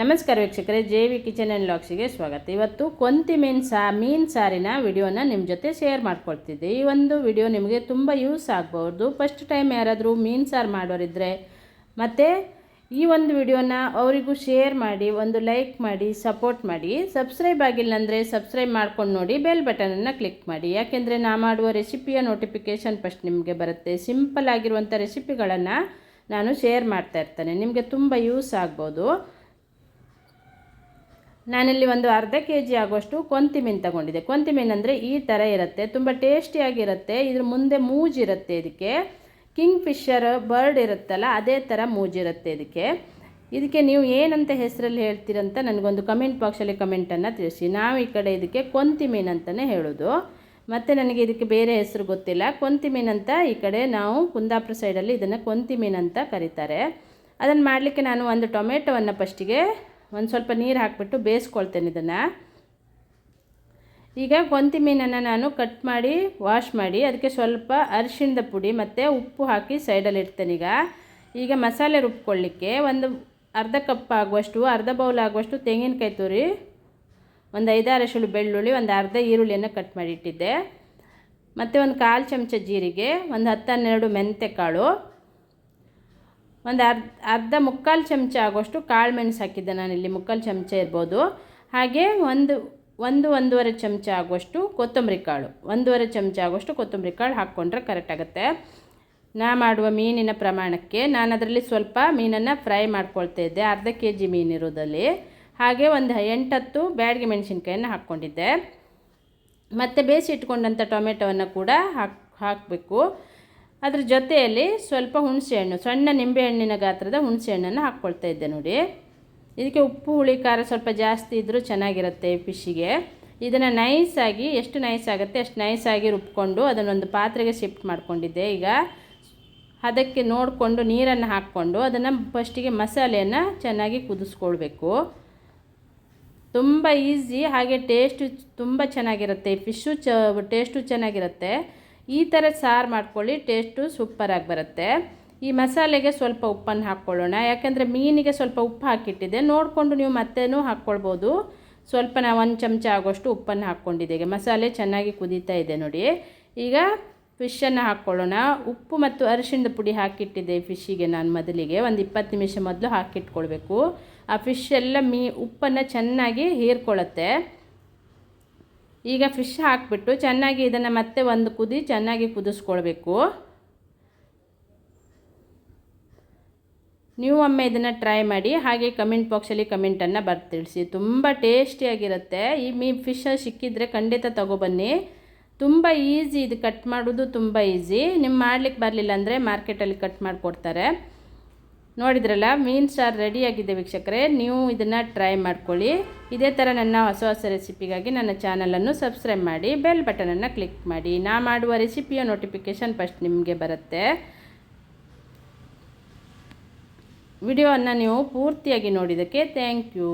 ನಮಸ್ಕಾರ ವೀಕ್ಷಕರೇ, J V kitchen and ಲಾಕ್ಸಿಗೆ ಸ್ವಾಗತ. ಇವತ್ತು ಕೊಂತಿ ಮೀನು ಸಾ ಮೀನು ಸಾರಿನ ವಿಡಿಯೋನ ನಿಮ್ಮ ಜೊತೆ ಶೇರ್ ಮಾಡ್ಕೊಳ್ತಿದ್ದೆ. ಈ ಒಂದು ವಿಡಿಯೋ ನಿಮಗೆ ತುಂಬ ಯೂಸ್ ಆಗ್ಬೋದು ಫಸ್ಟ್ ಟೈಮ್ ಯಾರಾದರೂ ಮೀನು ಸಾರು ಮಾಡೋರಿದ್ದರೆ ಮತ್ತು ಈ ಒಂದು ವಿಡಿಯೋನ ಅವರಿಗೂ ಶೇರ್ ಮಾಡಿ, ಒಂದು ಲೈಕ್ ಮಾಡಿ, ಸಪೋರ್ಟ್ ಮಾಡಿ. ಸಬ್ಸ್ಕ್ರೈಬ್ ಆಗಿಲ್ಲ ಅಂದರೆ ಸಬ್ಸ್ಕ್ರೈಬ್ ಮಾಡ್ಕೊಂಡು ನೋಡಿ, ಬೆಲ್ ಬಟನನ್ನು ಕ್ಲಿಕ್ ಮಾಡಿ. ಯಾಕೆಂದರೆ ನಾ ಮಾಡುವ ರೆಸಿಪಿಯ ನೋಟಿಫಿಕೇಷನ್ ಫಸ್ಟ್ ನಿಮಗೆ ಬರುತ್ತೆ. ಸಿಂಪಲ್ ಆಗಿರುವಂಥ ರೆಸಿಪಿಗಳನ್ನು ನಾನು ಶೇರ್ ಮಾಡ್ತಾ ಇರ್ತೇನೆ. ನಿಮಗೆ ತುಂಬ ಯೂಸ್ ಆಗ್ಬೋದು. ನಾನಿಲ್ಲಿ ಒಂದು ಅರ್ಧ ಕೆ ಜಿ ಆಗುವಷ್ಟು ಕೊಂತಿ ಮೀನು ತಗೊಂಡಿದ್ದೆ. ಕೊಂತಿ ಮೀನು ಅಂದರೆ ಈ ಥರ ಇರುತ್ತೆ, ತುಂಬ ಟೇಸ್ಟಿಯಾಗಿರುತ್ತೆ ಇದ್ರ ಮುಂದೆ ಮೂಜಿರುತ್ತೆ ಇದಕ್ಕೆ. ಕಿಂಗ್ ಫಿಶರ್ ಬರ್ಡ್ ಇರುತ್ತಲ್ಲ, ಅದೇ ಥರ ಮೂಜಿರುತ್ತೆ ಇದಕ್ಕೆ. ಇದಕ್ಕೆ ನೀವು ಏನಂತ ಹೆಸರಲ್ಲಿ ಹೇಳ್ತೀರಂತ ನನಗೊಂದು ಕಮೆಂಟ್ ಬಾಕ್ಸಲ್ಲಿ ಕಮೆಂಟನ್ನು ತಿಳಿಸಿ. ನಾವು ಈ ಕಡೆ ಇದಕ್ಕೆ ಕೊಂತಿ ಮೀನು ಅಂತಲೇ ಹೇಳೋದು. ಮತ್ತು ನನಗೆ ಇದಕ್ಕೆ ಬೇರೆ ಹೆಸರು ಗೊತ್ತಿಲ್ಲ. ಕೊಂತಿ ಮೀನು ಅಂತ ಈ ಕಡೆ ನಾವು ಕುಂದಾಪುರ ಸೈಡಲ್ಲಿ ಇದನ್ನು ಕೊಂತಿ ಮೀನು ಅಂತ ಕರೀತಾರೆ. ಅದನ್ನು ಮಾಡಲಿಕ್ಕೆ ನಾನು ಒಂದು ಟೊಮೆಟೊವನ್ನು ಫಸ್ಟಿಗೆ ಒಂದು ಸ್ವಲ್ಪ ನೀರು ಹಾಕಿಬಿಟ್ಟು ಬೇಯಿಸ್ಕೊಳ್ತೇನೆ ಇದನ್ನು. ಈಗ ಗೊಂತಿ ಮೀನನ್ನು ನಾನು ಕಟ್ ಮಾಡಿ ವಾಶ್ ಮಾಡಿ, ಅದಕ್ಕೆ ಸ್ವಲ್ಪ ಅರಿಶಿಣದ ಪುಡಿ ಮತ್ತು ಉಪ್ಪು ಹಾಕಿ ಸೈಡಲ್ಲಿ ಇಡ್ತೇನೆ ಈಗ. ಈಗ ಮಸಾಲೆ ರುಬ್ಕೊಳ್ಳಿಕ್ಕೆ ಒಂದು ಅರ್ಧ ಕಪ್ ಆಗುವಷ್ಟು, ಅರ್ಧ ಬೌಲ್ ಆಗುವಷ್ಟು ತೆಂಗಿನಕಾಯಿ ತುರಿ, ಒಂದು ಐದಾರು ಎಸಳು ಬೆಳ್ಳುಳ್ಳಿ, ಒಂದು ಅರ್ಧ ಈರುಳ್ಳಿಯನ್ನು ಕಟ್ ಮಾಡಿ ಇಟ್ಟಿದ್ದೆ. ಮತ್ತು ಒಂದು ಕಾಲು ಚಮಚ ಜೀರಿಗೆ, ಒಂದು ಹತ್ತು ಹನ್ನೆರಡು ಮೆಂತೆ ಕಾಳು ಒಂದು ಅರ್ಧ ಅರ್ಧ ಮುಕ್ಕಾಲು ಚಮಚ ಆಗುವಷ್ಟು ಕಾಳು ಮೆಣಸು ಹಾಕಿದ್ದೆ ನಾನಿಲ್ಲಿ ಮುಕ್ಕಾಲು ಚಮಚ ಇರ್ಬೋದು. ಹಾಗೆ ಒಂದು ಒಂದು, ಒಂದೂವರೆ ಚಮಚ ಆಗುವಷ್ಟು ಕೊತ್ತಂಬರಿ ಕಾಳು, ಒಂದೂವರೆ ಚಮಚ ಆಗುವಷ್ಟು ಕೊತ್ತಂಬರಿ ಕಾಳು ಹಾಕ್ಕೊಂಡ್ರೆ ಕರೆಕ್ಟ್ ಆಗುತ್ತೆ. ನಾ ಮಾಡುವ ಮೀನಿನ ಪ್ರಮಾಣಕ್ಕೆ, ನಾನು ಅದರಲ್ಲಿ ಸ್ವಲ್ಪ ಮೀನನ್ನು ಫ್ರೈ ಮಾಡ್ಕೊಳ್ತಾ ಇದ್ದೆ, ಅರ್ಧ ಕೆ ಜಿ ಮೀನಿರೋದಲ್ಲಿ ಹಾಗೆ ಒಂದು ಎಂಟತ್ತು ಬ್ಯಾಡಿಗೆ ಮೆಣಸಿನ್ಕಾಯನ್ನು ಹಾಕ್ಕೊಂಡಿದ್ದೆ. ಮತ್ತು ಬೇಯಿಸಿ ಇಟ್ಕೊಂಡಂಥ ಟೊಮೆಟೊವನ್ನು ಕೂಡ ಹಾಕ್, ಹಾಕಬೇಕು. ಅದ್ರ ಜೊತೆಯಲ್ಲಿ ಸ್ವಲ್ಪ ಹುಣಸೆಹಣ್ಣು, ಸಣ್ಣ ನಿಂಬೆಹಣ್ಣಿನ ಗಾತ್ರದ ಹುಣಸೆಹಣ್ಣನ್ನು ಹಾಕ್ಕೊಳ್ತಾ ಇದ್ದೆ ನೋಡಿ. ಇದಕ್ಕೆ ಉಪ್ಪು, ಹುಳಿ, ಖಾರ ಸ್ವಲ್ಪ ಜಾಸ್ತಿ ಇದ್ದರೂ ಚೆನ್ನಾಗಿರುತ್ತೆ ಫಿಶ್ಶಿಗೆ. ಇದನ್ನು ನೈಸಾಗಿ ಎಷ್ಟು ನೈಸ್ ಆಗುತ್ತೆ ಅಷ್ಟು ನೈಸಾಗಿ ರುಬ್ಕೊಂಡು ಅದನ್ನೊಂದು ಪಾತ್ರೆಗೆ ಶಿಫ್ಟ್ ಮಾಡ್ಕೊಂಡಿದ್ದೆ. ಈಗ ಅದಕ್ಕೆ ನೋಡಿಕೊಂಡು ನೀರನ್ನು ಹಾಕ್ಕೊಂಡು ಅದನ್ನು ಫಸ್ಟಿಗೆ ಮಸಾಲೆಯನ್ನು ಚೆನ್ನಾಗಿ ಕುದಿಸ್ಕೊಳ್ಬೇಕು. ತುಂಬ ಈಸಿ ಹಾಗೆ ಟೇಸ್ಟು ತುಂಬ ಚೆನ್ನಾಗಿರುತ್ತೆ ಫಿಶ್ಶು ಚ ಟೇಸ್ಟು ಚೆನ್ನಾಗಿರುತ್ತೆ. ಈ ಥರ ಸಾರು ಮಾಡ್ಕೊಳ್ಳಿ, ಟೇಸ್ಟು ಸೂಪರಾಗಿ ಬರುತ್ತೆ. ಈ ಮಸಾಲೆಗೆ ಸ್ವಲ್ಪ ಉಪ್ಪನ್ನು ಹಾಕ್ಕೊಳ್ಳೋಣ. ಯಾಕೆಂದರೆ ಮೀನಿಗೆ ಸ್ವಲ್ಪ ಉಪ್ಪು ಹಾಕಿಟ್ಟಿದ್ದೆ. ನೋಡಿಕೊಂಡು ನೀವು ಮತ್ತೇನೂ ಹಾಕ್ಕೊಳ್ಬೋದು. ಸ್ವಲ್ಪ ನಾವು ಒಂದು ಚಮಚ ಆಗೋಷ್ಟು ಉಪ್ಪನ್ನು ಹಾಕ್ಕೊಂಡಿದ್ದೆ. ಈಗ ಮಸಾಲೆ ಚೆನ್ನಾಗಿ ಕುದೀತಾ ಇದೆ ನೋಡಿ. ಈಗ ಫಿಶನ್ನು ಹಾಕ್ಕೊಳ್ಳೋಣ. ಉಪ್ಪು ಮತ್ತು ಅರಿಶಿಣದ ಪುಡಿ ಹಾಕಿಟ್ಟಿದ್ದೆ ಫಿಶ್ಶಿಗೆ ನಾನು ಮೊದಲಿಗೆ. ಒಂದು ಇಪ್ಪತ್ತು ನಿಮಿಷ ಮೊದಲು ಹಾಕಿಟ್ಕೊಳ್ಬೇಕು. ಆ ಫಿಶ್ ಎಲ್ಲ ಮೀ, ಉಪ್ಪನ್ನು ಚೆನ್ನಾಗಿ ಹೀರ್ಕೊಳ್ಳುತ್ತೆ. ಈಗ ಫಿಶ್ ಹಾಕಿಬಿಟ್ಟು ಚೆನ್ನಾಗಿ ಇದನ್ನು ಮತ್ತೆ ಒಂದು ಕುದಿ ಚೆನ್ನಾಗಿ ಕುದಿಸ್ಕೊಳ್ಬೇಕು. ನೀವು ಒಮ್ಮೆ ಇದನ್ನು ಟ್ರೈ ಮಾಡಿ, ಹಾಗೆ ಕಮೆಂಟ್ ಬಾಕ್ಸಲ್ಲಿ ಕಮೆಂಟನ್ನು ಬರ್ದು ತಿಳಿಸಿ ತುಂಬ ಟೇಸ್ಟಿಯಾಗಿರುತ್ತೆ ಈ ಮೀ ಫಿಶ್ ಸಿಕ್ಕಿದರೆ ಖಂಡಿತ ತಗೊಬನ್ನಿ ತುಂಬ ಈಸಿ ಇದು ಕಟ್ ಮಾಡೋದು ತುಂಬ ಈಸಿ ನಿಮ್ಮ ಮಾಡ್ಲಿಕ್ಕೆ ಬರಲಿಲ್ಲ ಅಂದರೆ ಮಾರ್ಕೆಟಲ್ಲಿ ಕಟ್ ಮಾಡಿಕೊಡ್ತಾರೆ. ನೋಡಿದ್ರಲ್ಲ, ಮೀನು ಸಾರು ರೆಡಿಯಾಗಿದೆ ವೀಕ್ಷಕರೇ, ನೀವು ಇದನ್ನು ಟ್ರೈ ಮಾಡ್ಕೊಳ್ಳಿ. ಇದೇ ಥರ ನನ್ನ ಹೊಸ ಹೊಸ ರೆಸಿಪಿಗಾಗಿ ನನ್ನ ಚಾನಲನ್ನು ಸಬ್ಸ್ಕ್ರೈಬ್ ಮಾಡಿ ಬೆಲ್ ಬಟನನ್ನು ಕ್ಲಿಕ್ ಮಾಡಿ. ನಾ ಮಾಡುವ ರೆಸಿಪಿಯ ನೋಟಿಫಿಕೇಷನ್ ಫಸ್ಟ್ ನಿಮಗೆ ಬರುತ್ತೆ. ವಿಡಿಯೋವನ್ನು ನೀವು ಪೂರ್ತಿಯಾಗಿ ನೋಡಿದ್ದಕ್ಕೆ ಥ್ಯಾಂಕ್ ಯು